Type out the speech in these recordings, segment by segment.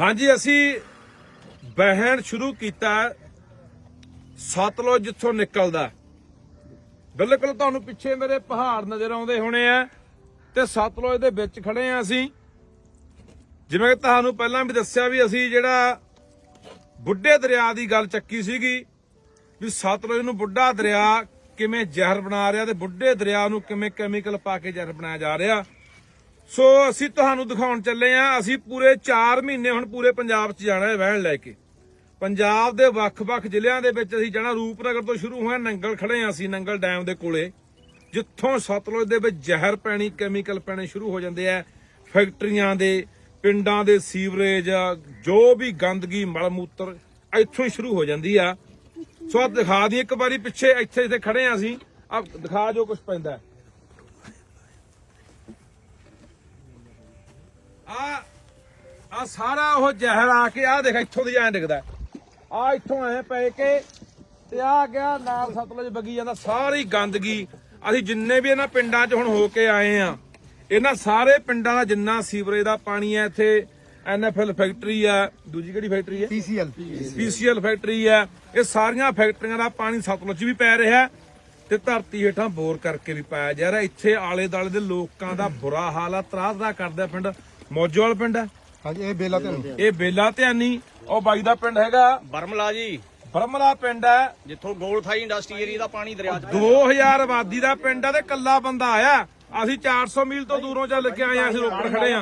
ਹਾਂਜੀ, ਅਸੀਂ ਬਹਿਣ ਸ਼ੁਰੂ ਕੀਤਾ। ਸਤਲੁਜ ਜਿੱਥੋਂ ਨਿਕਲਦਾ। ਬਿਲਕੁਲ ਤੁਹਾਨੂੰ ਪਿੱਛੇ ਮੇਰੇ ਪਹਾੜ ਨਜ਼ਰ ਆਉਂਦੇ ਹੋਣੇ ਆ ਤੇ ਸਤਲੁਜ ਦੇ ਵਿੱਚ ਖੜੇ ਆ ਅਸੀਂ। ਜਿਵੇਂ ਕਿ ਤੁਹਾਨੂੰ ਪਹਿਲਾਂ ਵੀ ਦੱਸਿਆ ਵੀ ਅਸੀਂ ਜਿਹੜਾ ਬੁੱਢੇ ਦਰਿਆ ਦੀ ਗੱਲ ਚੱਕੀ ਸੀਗੀ, ਵੀ ਸਤਲੁਜ ਨੂੰ ਬੁੱਢਾ ਦਰਿਆ ਕਿਵੇਂ ਜ਼ਹਿਰ ਬਣਾ ਰਿਹਾ ਤੇ ਬੁੱਢੇ ਦਰਿਆ ਨੂੰ ਕਿਵੇਂ ਕੈਮੀਕਲ ਪਾ ਕੇ ਜ਼ਹਿਰ ਬਣਾਇਆ ਜਾ ਰਿਹਾ। ਸੋ ਅਸੀਂ ਤੁਹਾਨੂੰ ਦਿਖਾਉਣ ਚੱਲੇ ਆ ਅਸੀਂ ਪੂਰੇ 4 ਮਹੀਨੇ ਹੁਣ ਪੂਰੇ ਪੰਜਾਬ 'ਚ ਜਾਣਾ ਹੈ ਵਹਿਣ ਲੈ ਕੇ। ਪੰਜਾਬ ਦੇ ਵੱਖ-ਵੱਖ ਜ਼ਿਲ੍ਹਿਆਂ ਦੇ ਵਿੱਚ ਅਸੀਂ ਜਾਣਾ, ਰੂਪਨਗਰ ਤੋਂ ਸ਼ੁਰੂ ਹੋਇਆ, ਨੰਗਲ ਖੜੇ ਆ ਅਸੀਂ, ਨੰਗਲ ਡੈਮ ਦੇ ਕੋਲੇ। ਜਿੱਥੋਂ ਸਤਲੁਜ ਦੇ ਵਿੱਚ ਜ਼ਹਿਰ ਪੈਣੀ ਕੈਮੀਕਲ ਪੈਣੇ ਸ਼ੁਰੂ ਹੋ ਜਾਂਦੇ ਆ, ਫੈਕਟਰੀਆਂ ਦੇ, ਪਿੰਡਾਂ ਦੇ ਸੀਵਰੇਜ, ਜੋ ਵੀ ਗੰਦਗੀ ਮਲ ਮੂਤਰ ਇੱਥੋਂ ਹੀ ਸ਼ੁਰੂ ਹੋ ਜਾਂਦੀ ਆ। ਸੋ ਆਹ ਦਿਖਾ ਦੀ ਇੱਕ ਵਾਰੀ ਪਿੱਛੇ ਇੱਥੇ ਜਿੱਥੇ ਖੜੇ ਆ ਅਸੀਂ। ਆ ਦਿਖਾ ਜੋ ਕੁਝ ਪੈਂਦਾ। ਆ ਆ ਸਾਰਾ ਉਹ ਜ਼ਹਿਰ ਆ ਕੇ ਆ ਦੇਖ ਇੱਥੋਂ ਦੀ ਐਂ ਡਿੱਗਦਾ। ਆ ਇੱਥੋਂ ਐ ਪੈ ਕੇ ਤੇ ਆ ਗਿਆ ਨਾਲ ਸਤਲੁਜ ਵਗੀ ਜਾਂਦਾ ਸਾਰੀ ਗੰਦਗੀ। ਅਸੀਂ ਜਿੰਨੇ ਵੀ ਇਹਨਾਂ ਪਿੰਡਾਂ 'ਚ ਹੁਣ ਹੋ ਕੇ ਆਏ ਆ ਇਹਨਾਂ ਸਾਰੇ ਪਿੰਡਾਂ ਦਾ ਜਿੰਨਾ ਸੀਵਰੇਜ ਦਾ ਪਾਣੀ ਹੈ ਇੱਥੇ ਐਨਐਫਐਲ ਫੈਕਟਰੀ ਆ ਦੂਜੀ ਕਿਹੜੀ ਫੈਕਟਰੀ ਹੈ ਪੀਸੀਐਲ ਪੀਸੀਐਲ ਫੈਕਟਰੀ ਹੈ ਇਹ ਸਾਰੀਆਂ ਫੈਕਟਰੀਆਂ ਦਾ ਪਾਣੀ ਸਤਲੁਜ 'ਚ ਵੀ ਪੈ ਰਿਹਾ ਹੈ ਤੇ ਧਰਤੀ ਹੇਠਾਂ ਬੋਰ ਕਰਕੇ ਵੀ ਪਾਇਆ ਜਾ ਰਿਹਾ। ਇੱਥੇ ਆਲੇ ਦਾਲੇ ਦੇ ਲੋਕਾਂ ਦਾ ਬੁਰਾ ਹਾਲ ਆ ਤਰਾਸ ਦਾ ਕਰਦਾ ਪਿੰਡ। ਮੌਜੋਵਾਲ ਪਿੰਡ ਹੈ? ਹਾਂਜੀ ਇਹ ਬੇਲਾ ਤੇ ਇਹ ਬੇਲਾ ਧਿਆਨੀ ਉਹ ਬਾਈ ਦਾ ਪਿੰਡ ਹੈਗਾ। ਬਰਮਲਾ ਜੀ। ਬਰਮਲਾ ਪਿੰਡ ਹੈ। ਜਿੱਥੋਂ ਗੋਲ ਥਾਈ ਇੰਡਸਟਰੀ ਏਰੀਆ ਦਾ ਪਾਣੀ ਦਰਿਆ ਚ। 2000 ਆਬਾਦੀ ਦਾ ਪਿੰਡ ਆ ਤੇ ਕੱਲਾ ਬੰਦਾ ਆਇਆ। ਅਸੀਂ 400 ਮੀਲ ਤੋਂ ਦੂਰੋਂ ਚੱਲ ਕੇ ਆਏ ਆ ਅਸੀਂ ਰੋਪੜ ਖੜੇ ਆ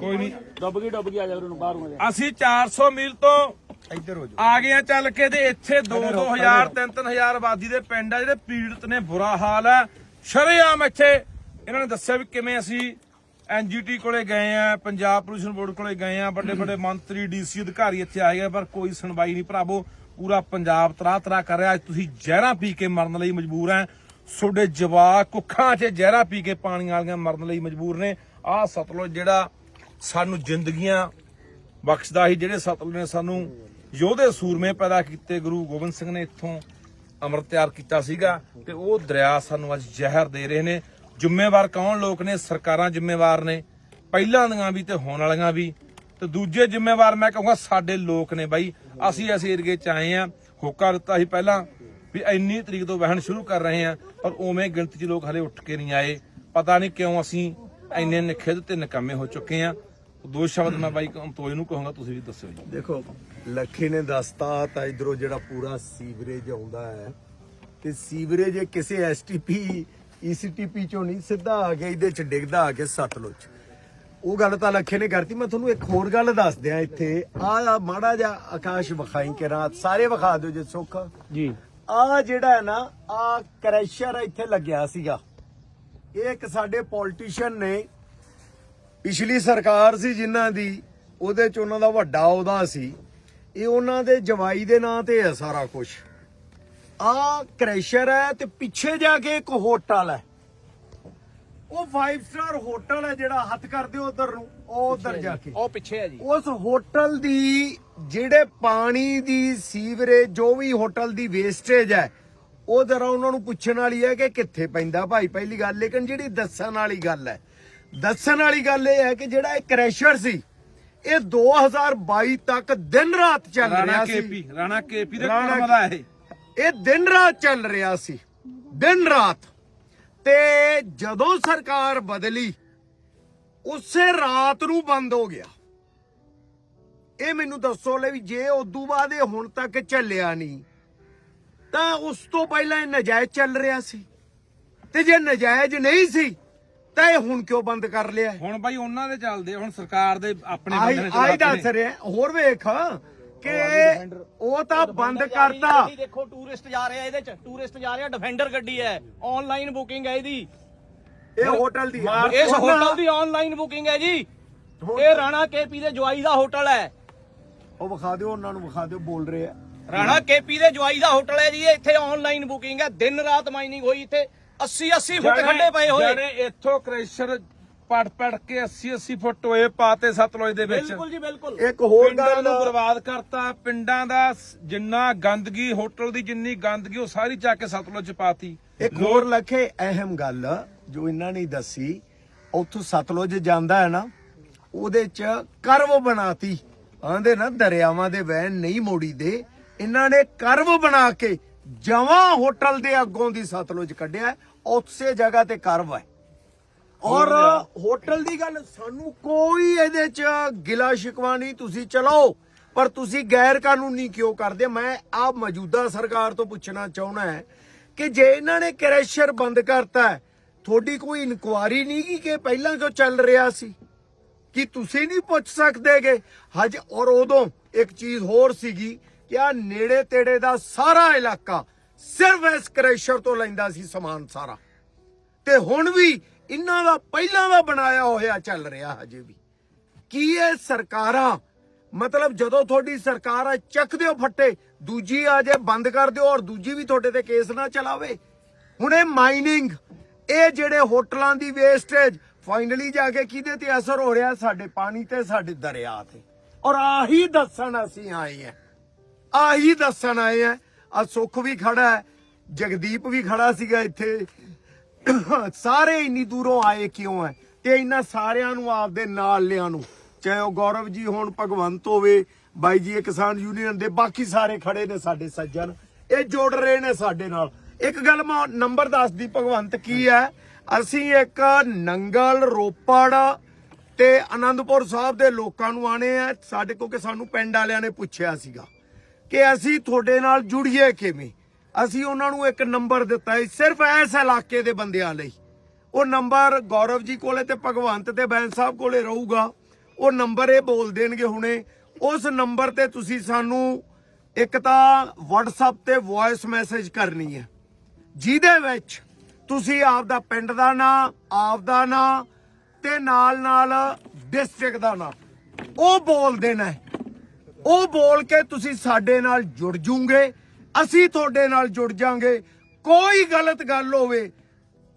ਕੋਈ ਨਹੀਂ। ਡੁੱਬ ਗਈ ਡੁੱਬ ਗਈ ਆ ਜਾ ਉਹਨੂੰ ਬਾਹਰ ਅਸੀਂ 400 ਮੀਲ ਤੋਂ ਇੱਧਰ ਹੋ ਜਾ ਆ ਗਏ ਆ ਚੱਲ ਕੇ ਤੇ ਇੱਥੇ 2-2000 3-3000 ਆਬਾਦੀ ਦੇ ਪਿੰਡ ਆ ਜਿਹੜੇ ਪੀੜਤ ਨੇ ਬੁਰਾ ਹਾਲ ਹੈ। ਸ਼ਰੇਆਮ ਇੱਥੇ। ਇਹਨਾਂ ਨੇ ਦੱਸਿਆ ਵੀ ਕਿਵੇਂ ਅਸੀਂ ਐਨਜੀਟੀ ਕੋਲੇ ਗਏ ਆ, ਪੰਜਾਬ ਪੋਲੂਸ਼ਨ ਬੋਰਡ ਕੋਲੇ ਗਏ ਆ, ਵੱਡੇ ਵੱਡੇ ਮੰਤਰੀ ਡੀਸੀ ਅਧਿਕਾਰੀ ਇੱਥੇ ਆਏ ਆ, ਪਰ ਕੋਈ ਸੁਣਵਾਈ ਨਹੀਂ ਭਰਾਵੋ, ਪੂਰਾ ਪੰਜਾਬ ਤਰਾ ਤਰਾ ਕਰ ਰਿਹਾ। ਅੱਜ ਤੁਸੀਂ ਜ਼ਹਿਰਾਂ ਪੀ ਕੇ ਮਰਨ ਲਈ ਮਜਬੂਰ ਆ। ਤੁਹਾਡੇ ਜਵਾਕ ਕੁੱਖਾਂ 'ਚ ਜ਼ਹਿਰਾਂ ਪੀ ਕੇ ਪਾਣੀ ਵਾਲੀਆਂ ਮਰਨ ਲਈ ਮਜਬੂਰ ਨੇ। ਆਹ ਸਤਲੁਜ ਜਿਹੜਾ ਸਾਨੂੰ ਜ਼ਿੰਦਗੀਆਂ ਬਖਸ਼ਦਾ ਹੀ ਜਿਹੜੇ ਸਤਲੁਜ ਨੇ ਸਾਨੂੰ ਯੋਧੇ ਸੂਰਮੇ ਪੈਦਾ ਕੀਤੇ, ਗੁਰੂ ਗੋਬਿੰਦ ਸਿੰਘ ਨੇ ਇੱਥੋਂ ਅੰਮ੍ਰਿਤ ਤਿਆਰ ਕੀਤਾ ਸੀਗਾ ਤੇ ਉਹ ਦਰਿਆ ਸਾਨੂੰ ਅੱਜ ਜ਼ਹਿਰ ਦੇ ਰਹੇ ਨੇ। ਜ਼ਿੰਮੇਵਾਰ ਕੌਣ ਲੋਕ ਨੇ? ਸਰਕਾਰਾਂ ਜ਼ਿੰਮੇਵਾਰ ਨੇ। ਪਹਿਲਾਂ ਦੀਆਂ ਵੀ ਤੇ ਹੋਣ ਵਾਲੀਆਂ ਵੀ। ਤੇ ਦੂਜੇ ਜ਼ਿੰਮੇਵਾਰ ਮੈਂ ਕਹੂੰਗਾ ਸਾਡੇ ਲੋਕ ਨੇ ਬਾਈ। ਅਸੀਂ ਇਸ ਏਰੀਏ ਚ ਆਏ ਆ ਹੋਕਾ ਦਿੱਤਾ ਸੀ ਪਹਿਲਾਂ ਵੀ ਇੰਨੀ ਤਰੀਕ ਤੋਂ ਵਹਿਣ ਸ਼ੁਰੂ ਕਰ ਰਹੇ ਆ ਪਰ ਉਵੇਂ ਗਿਣਤੀ 'ਚ ਲੋਕ ਹਲੇ ਉੱਠ ਕੇ ਨਹੀਂ ਆਏ। ਪਤਾ ਨਹੀਂ ਕਿਉਂ ਅਸੀਂ ਇੰਨੇ ਨਿਖੇਧ ਤੇ ਨਕਾਮੇ ਹੋ ਚੁੱਕੇ ਆ ਦੋ ਸ਼ਬਦ ਮੈਂ ਬਾਈ ਅੰਤੋਜ ਨੂੰ ਕਹੂੰਗਾ, ਤੁਸੀਂ ਵੀ ਦੱਸਿਓ ਜੀ। ਦੇਖੋ, ਲੱਖੀ ਨੇ ਦੱਸਤਾ ਤਾਂ ਇਧਰੋਂ ਜਿਹੜਾ ਪੂਰਾ ਸੀਵਰੇਜ ਆਉਂਦਾ ਹੈ। ਤੇ ਸੀਵਰੇਜ ਇਹ ਕਿਸੇ ਐਸਟੀਪੀ ਈਸੀਟੀਪੀ ਚੋਂ ਨਹੀਂ ਸਿੱਧਾ ਆ ਕੇ ਇਹਦੇ ਚ ਡਿੱਗਦਾ ਆ ਕੇ ਸਤਲੁਜ। ਉਹ ਗੱਲ ਤਾਂ ਲੱਖੇ ਨੇ ਕਰਤੀ ਮੈਂ ਤੁਹਾਨੂੰ ਇੱਕ ਹੋਰ ਗੱਲ ਦੱਸ ਦਿਆਂ ਇੱਥੇ। ਆ ਮਾੜਾ ਜਿਹਾ ਆਕਾਸ਼ ਵਿਖਾਈ ਕੇ ਰਾਤ ਸਾਰੇ ਵਿਖਾ ਦਿਓ ਜੇ ਸੁੱਖ। ਜੀ। ਆ ਜਿਹੜਾ ਹੈ ਨਾ ਆ ਕ੍ਰੈਸ਼ਰ ਇੱਥੇ ਲੱਗਿਆ ਸੀਗਾ। ਇਹ ਇੱਕ ਸਾਡੇ ਪੋਲਿਟਿਸ਼ੀਅਨ ਨੇ ਪਿਛਲੀ ਸਰਕਾਰ ਸੀ ਜਿਨ੍ਹਾਂ ਦੀ ਉਹਦੇ ਚ ਉਹਨਾਂ ਦਾ ਵੱਡਾ ਉਹਦਾ ਸੀ। ਇਹ ਉਹਨਾਂ ਦੇ ਜਵਾਈ ਦੇ ਨਾਂ ਤੇ ਹੈ ਸਾਰਾ ਕੁਝ ਆ ਕ੍ਰੈਸ਼ਰ ਹੈ ਤੇ ਪਿੱਛੇ ਜਾ ਕੇ ਇੱਕ ਹੋਟਲ ਹੈ। ਉਹ 5 ਸਟਾਰ ਹੋਟਲ ਹੈ ਜਿਹੜਾ ਹੱਥ ਕਰਦੇ ਉਧਰ ਨੂੰ ਉਹ ਉਧਰ ਜਾ। ਕੇ। ਉਹ ਪਿੱਛੇ ਆ ਜੀ। ਉਸ ਹੋਟਲ ਦੀ ਜਿਹੜੇ ਪਾਣੀ ਦੀ ਸੀਵਰੇਜ ਜੋ ਵੀ ਹੋਟਲ ਦੀ ਵੇਸਟੇਜ ਹੈ ਉਹ ਜਰਾ ਉਹਨਾਂ ਨੂੰ ਪੁੱਛਣ ਵਾਲੀ ਹੈ ਕਿ ਕਿੱਥੇ ਪੈਂਦਾ ਭਾਈ? ਪਹਿਲੀ ਗੱਲ ਲੇਕਿਨ ਜਿਹੜੀ ਦੱਸਣ ਵਾਲੀ ਗੱਲ ਹੈ ਦੱਸਣ ਵਾਲੀ ਗੱਲ ਇਹ ਹੈ ਕਿ ਜਿਹੜਾ ਇਹ ਕ੍ਰੈਸ਼ਰ ਸੀ ਇਹ 2022 ਤੱਕ ਦਿਨ ਰਾਤ ਚੱਲ ਰਾਣਾ ਰਿਹਾ ਸੀ। ਕੇਪੀ ਰਾਣਾ ਕੇਪੀ ਦੇ ਰਾਣਾ ਕੁੜਮ ਦਾ ਇਹ ਦਿਨ ਰਾਤ ਚੱਲ ਰਿਹਾ ਸੀ। ਦਿਨ ਰਾਤ। ਤੇ ਜਦੋਂ ਸਰਕਾਰ ਬਦਲੀ ਉਸੇ ਰਾਤ ਨੂੰ ਬੰਦ ਹੋ ਗਿਆ। ਇਹ ਮੈਨੂੰ ਦੱਸੋ ਲੈ ਵੀ ਜੇ ਉਦੋਂ ਬਾਅਦ ਇਹ ਹੁਣ ਤੱਕ ਚੱਲਿਆ ਨਹੀਂ ਤਾਂ ਉਸ ਤੋਂ ਪਹਿਲਾਂ ਇਹ ਨਜਾਇਜ਼ ਚੱਲ ਰਿਹਾ ਸੀ। ਤੇ ਜੇ ਨਜਾਇਜ਼ ਨਹੀਂ ਸੀ ਤਾਂ ਇਹ ਹੁਣ ਕਿਉਂ ਬੰਦ ਕਰ ਲਿਆ ਹੁਣ ਬਾਈ ਉਹਨਾਂ ਦੇ ਚੱਲਦੇ ਹੁਣ ਸਰਕਾਰ ਦੇ ਆਪਣੇ ਆਈ ਬੰਦੇ ਨੇ ਆਈ ਚਲਾਤੇ ਦੱਸ ਰਿਹਾ ਹੋਰ ਵੇਖ। ਕਿ ਉਹ ਤਾਂ ਬੰਦ ਕਰਤਾ। ਦੇਖੋ ਟੂਰਿਸਟ ਜਾ ਰਿਹਾ ਇਹਦੇ ਚ ਟੂਰਿਸਟ ਜਾ ਰਿਹਾ ਡਿਫੈਂਡਰ ਗੱਡੀ ਹੈ। ਆਨਲਾਈਨ ਬੁਕਿੰਗ ਹੈ ਇਹਦੀ। ਇਹ ਹੋਟਲ ਦੀ। ਇਸ ਹੋਟਲ ਦੀ ਆਨਲਾਈਨ ਬੁਕਿੰਗ ਹੈ ਜੀ। ਇਹ ਰਾਣਾ ਕੇਪੀ ਦੇ ਜਵਾਈ ਦਾ ਹੋਟਲ ਹੈ। ਉਹ ਵਿਖਾ ਦਿਓ ਉਹਨਾਂ ਨੂੰ ਵਿਖਾ ਦਿਓ ਬੋਲ ਰਹੇ ਆ। ਰਾਣਾ ਕੇਪੀ ਦੇ ਜਵਾਈ ਦਾ ਹੋਟਲ ਹੈ ਜੀ ਇੱਥੇ ਆਨਲਾਈਨ ਬੁਕਿੰਗ ਹੈ। ਦਿਨ ਰਾਤ ਮਾਈਨਿੰਗ ਹੋਈ ਇੱਥੇ। 80 80 ਫੁੱਟ ਖੱਡੇ ਪਏ ਹੋਏ। ਜਾਣੇ ਇੱਥੋਂ ਕ੍ਰੈਸ਼ਰ ਪੜ ਪੜ ਕੇ 80 80 ਫੁੱਟ ਹੋਏ ਪਾਤੇ ਸਤਲੁਜ ਦੇ ਵਿੱਚ। ਬਿਲਕੁਲ ਜੀ ਬਿਲਕੁਲ। ਇੱਕ ਹੋਰ ਗੱਲ ਨੂੰ ਬਰਬਾਦ ਕਰਤਾ ਪਿੰਡਾਂ ਦਾ ਜਿੰਨਾ ਗੰਦਗੀ ਹੋਟਲ ਦੀ ਜਿੰਨੀ ਗੰਦਗੀ ਉਹ ਸਾਰੀ ਚੱਕ ਕੇ ਸਤਲੁਜ ਚ ਪਾਤੀ। ਇੱਕ ਹੋਰ ਲਖੇ ਅਹਿਮ ਗੱਲ ਜੋ ਇਹਨਾਂ ਨੇ ਦੱਸੀ ਉੱਥੋਂ ਸਤਲੁਜ ਜਾਂਦਾ ਹੈ ਨਾ ਉਹਦੇ ਚ ਕਰਵ ਬਣਾਤੀ। ਆਂਦੇ ਨਾ ਦਰਿਆਵਾਂ ਦੇ ਵਹਿਣ ਨਹੀਂ ਮੋੜੀ ਦੇ ਇਹਨਾਂ ਨੇ ਕਰਵ ਬਣਾ ਕੇ ਜਵਾਂ ਹੋਟਲ ਦੇ ਅੱਗੋਂ ਦੀ ਸਤਲੁਜ ਕੱਢਿਆ ਉਸੇ ਜਗ੍ਹਾ ਤੇ ਕਰਵ ਹੈ। ਔਰ ਹੋਟਲ ਦੀ ਗੱਲ ਸਾਨੂੰ ਕੋਈ ਇਹਦੇ ਚ ਗਿਲਾ ਸ਼ਿਕਵਾ ਨਹੀਂ ਤੁਸੀਂ ਚਲੋ ਪਰ ਤੁਸੀਂ ਗੈਰ ਕਾਨੂੰਨੀ ਕਿਉਂ ਕਰਦੇ? ਮੈਂ ਆ ਮੌਜੂਦਾ ਸਰਕਾਰ ਤੋਂ ਪੁੱਛਣਾ ਚਾਹੁੰਦਾ ਹੈ ਕਿ ਜੇ ਇਹਨਾਂ ਨੇ ਕ੍ਰੈਸ਼ਰ ਬੰਦ ਕਰਤਾ ਤੁਹਾਡੀ ਕੋਈ ਇਨਕੁਆਰੀ ਨਹੀਂ ਕੀ ਕਿ ਪਹਿਲਾਂ ਕਿਉਂ ਚੱਲ ਰਿਹਾ ਸੀ? ਕਿ ਤੁਸੀਂ ਨਹੀਂ ਪੁੱਛ ਸਕਦੇਗੇ ਹਜ ਔਰ ਉਦੋਂ ਇੱਕ ਚੀਜ਼ ਹੋਰ ਸੀਗੀ ਕਿ ਆ ਨੇੜੇ ਤੇੜੇ ਦਾ ਸਾਰਾ ਇਲਾਕਾ ਸਿਰਫ ਇਸ ਕ੍ਰੈਸ਼ਰ ਤੋਂ ਲੈਂਦਾ ਸੀ ਸਮਾਨ ਸਾਰਾ। ਤੇ ਹੁਣ ਵੀ ਇਹਨਾਂ ਦਾ ਪਹਿਲਾਂ ਦਾ ਬਣਾਇਆ ਹੋਇਆ ਚੱਲ ਰਿਹਾ ਹਜੇ ਵੀ। ਕੀ ਇਹ ਸਰਕਾਰਾਂ? ਮਤਲਬ ਜਦੋਂ ਤੁਹਾਡੀ ਸਰਕਾਰ ਆ, ਚੱਕ ਦਿਓ ਫੱਟੇ, ਦੂਜੀ ਆ ਜੇ ਬੰਦ ਕਰ ਦਿਓ ਔਰ ਦੂਜੀ ਵੀ ਤੁਹਾਡੇ ਤੇ ਕੇਸ ਨਾ ਚਲਾਵੇ। ਹੁਣ ਇਹ ਮਾਈਨਿੰਗ ਇਹ ਜਿਹੜੇ ਹੋਟਲਾਂ ਦੀ ਵੇਸਟੇਜ ਫਾਈਨਲੀ ਜਾ ਕੇ ਕਿਹਦੇ ਤੇ ਅਸਰ ਹੋ ਰਿਹਾ? ਸਾਡੇ ਪਾਣੀ ਤੇ, ਸਾਡੇ ਦਰਿਆ ਤੇ। ਔਰ ਆਹੀ ਦੱਸਣ ਅਸੀਂ ਆਏ ਆ ਆਹੀ ਦੱਸਣ ਆਏ ਆ ਆ ਸੁੱਖ ਵੀ ਖੜਾ ਹੈ, ਜਗਦੀਪ ਵੀ ਖੜਾ ਸੀਗਾ ਇੱਥੇ। ਸਾਰੇ ਇੰਨੀ ਦੂਰੋਂ ਆਏ ਕਿਉਂ ਹੈ ਤੇ ਇਹਨਾਂ ਸਾਰਿਆਂ ਨੂੰ ਆਪਦੇ ਨਾਲ ਲਿਆਂ ਨੂੰ। ਚਾਹੇ ਉਹ ਗੌਰਵ ਜੀ ਹੋਣ, ਭਗਵੰਤ ਹੋਵੇ, ਬਾਈ ਜੀ, ਇਹ ਕਿਸਾਨ ਯੂਨੀਅਨ ਦੇ ਬਾਕੀ ਸਾਰੇ ਖੜੇ ਨੇ ਸਾਡੇ ਸੱਜਣ। ਇਹ ਜੋੜ ਰਹੇ ਨੇ ਸਾਡੇ ਨਾਲ। ਇੱਕ ਗੱਲ ਮੈਂ ਨੰਬਰ ਦੱਸਦੀ, ਭਗਵੰਤ, ਕੀ ਹੈ ਅਸੀਂ ਇੱਕ ਨੰਗਲ, ਰੋਪੜ ਤੇ ਆਨੰਦਪੁਰ ਸਾਹਿਬ ਦੇ ਲੋਕਾਂ ਨੂੰ ਆਣੇ ਆ ਸਾਡੇ ਕੋਲ ਕਿ ਸਾਨੂੰ ਪਿੰਡ ਵਾਲਿਆਂ ਨੇ ਪੁੱਛਿਆ ਸੀਗਾ ਕਿ ਅਸੀਂ ਤੁਹਾਡੇ ਨਾਲ ਜੁੜੀਏ ਕਿਵੇਂ? ਅਸੀਂ ਉਹਨਾਂ ਨੂੰ ਇੱਕ ਨੰਬਰ ਦਿੱਤਾ ਹੈ ਸਿਰਫ ਇਸ ਇਲਾਕੇ ਦੇ ਬੰਦਿਆਂ ਲਈ। ਉਹ ਨੰਬਰ ਗੌਰਵ ਜੀ ਕੋਲੇ ਤੇ ਭਗਵੰਤ ਤੇ ਬੈਂਸ ਸਾਹਿਬ ਕੋਲੇ ਰਹੂਗਾ। ਉਹ ਨੰਬਰ ਇਹ ਬੋਲ ਦੇਣਗੇ ਹੁਣੇ। ਉਸ ਨੰਬਰ ਤੇ ਤੁਸੀਂ ਸਾਨੂੰ ਇੱਕ ਤਾਂ WhatsApp ਤੇ ਵੌਇਸ ਮੈਸੇਜ ਕਰਨੀ ਹੈ। ਜਿਹਦੇ ਵਿੱਚ ਤੁਸੀਂ ਆਪ ਦਾ ਪਿੰਡ ਦਾ ਨਾਂ ਆਪ ਦਾ ਨਾਂ ਤੇ ਨਾਲ ਨਾਲ ਡਿਸਟ੍ਰਿਕਟ ਦਾ ਨਾਂ। ਉਹ ਬੋਲ ਦੇਣਾ ਉਹ ਬੋਲ ਕੇ ਤੁਸੀਂ ਸਾਡੇ ਨਾਲ ਜੁੜ ਜੂਗੇ। ਅਸੀਂ ਤੁਹਾਡੇ ਨਾਲ ਜੁੜ ਜਾਾਂਗੇ। ਕੋਈ ਗਲਤ ਗੱਲ ਹੋਵੇ,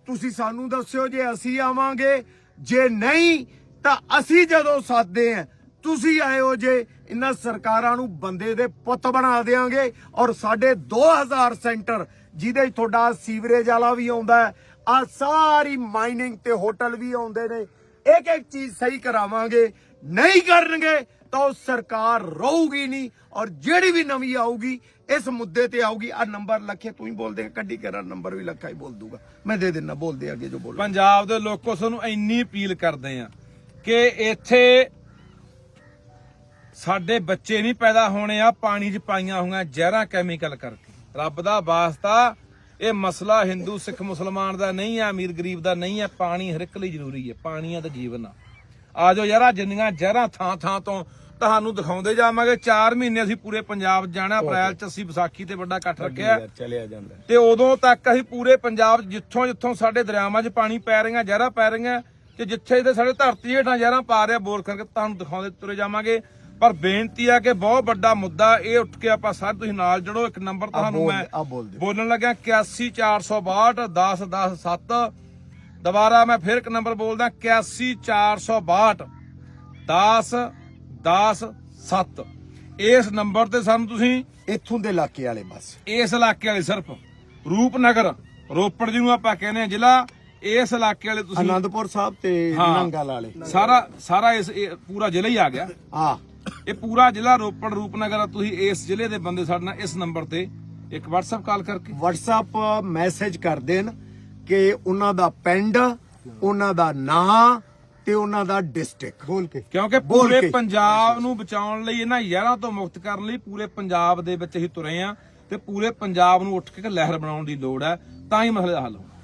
ਤੁਸੀਂ ਸਾਨੂੰ ਦੱਸਿਓ ਜੇ ਅਸੀਂ ਆਵਾਂਗੇ। ਜੇ ਨਹੀਂ, ਤਾਂ ਅਸੀਂ ਜਦੋਂ ਸਾਦੇ ਆਂ, ਤੁਸੀਂ ਆਇਓ ਜੇ ਇਹਨਾਂ ਸਰਕਾਰਾਂ ਨੂੰ ਬੰਦੇ ਦੇ ਪੁੱਤ ਬਣਾ ਦੇਾਂਗੇ ਔਰ ਸਾਡੇ 2000 ਸੈਂਟਰ, ਜਿਹਦੇ 'ਚ ਤੁਹਾਡਾ ਸੀਵਰੇਜ ਵਾਲਾ ਵੀ ਆਉਂਦਾ ਆ ਸਾਰੀ ਮਾਈਨਿੰਗ ਤੇ ਹੋਟਲ ਵੀ ਆਉਂਦੇ ਨੇ। ਇੱਕ ਇੱਕ ਚੀਜ਼ ਸਹੀ ਕਰਾਵਾਂਗੇ, ਨਹੀਂ ਕਰਨਗੇ ਤਾਂ ਉਹ ਸਰਕਾਰ ਰਹੂਗੀ ਨਹੀਂ ਔਰ ਜਿਹੜੀ ਵੀ ਨਵੀਂ ਆਊਗੀ, ਇਸ ਮੁੱਦੇ ਤੇ ਆਊਗੀ। ਆ ਨੰਬਰ ਲੱਖੇ, ਤੂੰ ਹੀ ਬੋਲ ਦੇ, ਕੱਢੀ ਕਰਾ ਨੰਬਰ ਵੀ ਲੱਖਾ ਹੀ ਬੋਲ ਦੂਗਾ। ਮੈਂ ਦੇ ਦਿੰਦਾ ਬੋਲ ਦੇ ਅੱਗੇ ਜੋ ਬੋਲ ਪੰਜਾਬ ਦੇ ਲੋਕੋ ਸਾਨੂੰ ਇੰਨੀ ਅਪੀਲ ਕਰਦੇ ਆ ਕਿ ਇੱਥੇ ਸਾਡੇ ਬੱਚੇ ਨਹੀਂ ਪੈਦਾ ਹੋਣੇ ਆ ਪਾਣੀ 'ਚ ਪਾਈਆਂ ਹੋਈਆਂ ਜ਼ਹਿਰਾਂ ਕੈਮੀਕਲ ਕਰਕੇ। ਰੱਬ ਦਾ ਵਾਸਤਾ ਇਹ ਮਸਲਾ ਹਿੰਦੂ ਸਿੱਖ ਮੁਸਲਮਾਨ ਦਾ ਨਹੀਂ ਆ ਅਮੀਰ ਗਰੀਬ ਦਾ ਨਹੀਂ ਆ ਪਾਣੀ ਹਰ ਇੱਕ ਲਈ ਜ਼ਰੂਰੀ ਹੈ ਪਾਣੀ ਆ ਤਾਂ ਜੀਵਨ ਆ। ਆਜੋ ਯਾਰਾ ਜਿੰਨੀਆਂ ਜ਼ਹਿਰਾਂ ਥਾਂ ਥਾਂ ਤੋਂ ਤੁਹਾਨੂੰ ਦਿਖਾਉਂਦੇ ਜਾਵਾਂਗੇ 4 ਮਹੀਨੇ ਅਸੀਂ ਪੂਰੇ ਪੰਜਾਬ ਜਾਣਾ ਅਪ੍ਰੈਲ 'ਚ ਅਸੀਂ ਵਿਸਾਖੀ ਤੇ ਵੱਡਾ ਇਕੱਠ ਰੱਖਿਆ। ਚਲਿਆ ਜਾਂਦਾ। ਤੇ ਉਦੋਂ ਤੱਕ ਅਸੀਂ ਪੂਰੇ ਪੰਜਾਬ ਜਿੱਥੋਂ ਜਿੱਥੋਂ ਸਾਡੇ ਦਰਿਆਵਾਂ 'ਚ ਪਾਣੀ ਪੈ ਰਹੀਆਂ ਜ਼ਹਿਰਾਂ ਪੈ ਰਹੀਆਂ ਤੇ ਜਿੱਥੇ ਜਿੱਥੇ ਸਾਡੇ ਧਰਤੀ ਹੇਠਾਂ ਜ਼ਹਿਰਾਂ ਪਾ ਰਿਹਾ ਬੋਰ ਕਰਕੇ ਤੁਹਾਨੂੰ ਦਿਖਾਉਂਦੇ ਤੁਰੇ ਜਾਵਾਂਗੇ। ਪਰ ਬੇਨਤੀ ਆ ਕਿ ਬਹੁਤ ਵੱਡਾ ਮੁੱਦਾ ਇਹ ਉੱਠ ਕੇ ਆਪਾਂ ਸਾਰੇ ਤੁਸੀਂ ਨਾਲ ਜੜੋ। ਇੱਕ ਨੰਬਰ ਤੁਹਾਨੂੰ ਮੈਂ। ਬੋਲਣ ਲੱਗਿਆ 81462 10 10 7 ਦੁਬਾਰਾ ਮੈਂ ਫਿਰ ਇੱਕ ਨੰਬਰ ਬੋਲਦਾ 81462 10 10 7 ਇਸ ਨੰਬਰ ਤੇ ਸਾਨੂੰ ਤੁਸੀਂ ਇੱਥੋਂ ਦੇ ਇਲਾਕੇ ਵਾਲੇ ਬਸ। ਇਸ ਇਲਾਕੇ ਵਾਲੇ ਸਿਰਫ ਰੂਪਨਗਰ ਰੋਪੜ ਜਿਹਨੂੰ ਆਪਾਂ ਕਹਿੰਦੇ ਆ ਜ਼ਿਲ੍ਹਾ ਇਸ ਇਲਾਕੇ ਵਾਲੇ ਤੁਸੀਂ ਆਨੰਦਪੁਰ ਸਾਹਿਬ ਤੇ ਹਾਂ। ਨੰਗਲ ਵਾਲੇ। ਸਾਰਾ ਸਾਰਾ ਇਸ ਪੂਰਾ ਜ਼ਿਲ੍ਹਾ ਹੀ ਆ ਗਿਆ। ਆ ਇਹ ਪੂਰਾ ਜ਼ਿਲ੍ਹਾ ਰੋਪੜ ਰੂਪਨਗਰ ਆ, ਤੁਸੀਂ ਇਸ ਜ਼ਿਲ੍ਹੇ ਦੇ ਬੰਦੇ ਸਾਡੇ ਨਾਲ ਇਸ ਨੰਬਰ ਤੇ ਇੱਕ WhatsApp ਕਾਲ ਕਰਕੇ। WhatsApp ਮੈਸੇਜ ਕਰ ਦੇਣ ਕਿ ਉਹਨਾਂ ਦਾ ਪਿੰਡ ਉਹਨਾਂ ਦਾ ਨਾਂ ਤੇ ਉਹਨਾਂ ਦਾ ਡਿਸਟ੍ਰਿਕਟ ਬੋਲ ਕੇ। ਕਿਉਂਕਿ ਪੂਰੇ। ਪੰਜਾਬ ਨੂੰ ਬਚਾਉਣ ਲਈ ਇਹਨਾਂ ਜ਼ਹਿਰਾਂ ਤੋਂ ਮੁਕਤ ਕਰਨ ਲਈ ਪੂਰੇ ਪੰਜਾਬ ਦੇ ਵਿੱਚ ਅਸੀਂ ਤੁਰੇ ਆ ਤੇ ਪੂਰੇ ਪੰਜਾਬ ਨੂੰ ਉੱਠ ਕੇ ਇੱਕ ਲਹਿਰ ਬਣਾਉਣ ਦੀ ਲੋੜ ਹੈ ਤਾਂ ਹੀ ਮਸਲੇ ਦਾ ਹੱਲ ਹੋਣਾ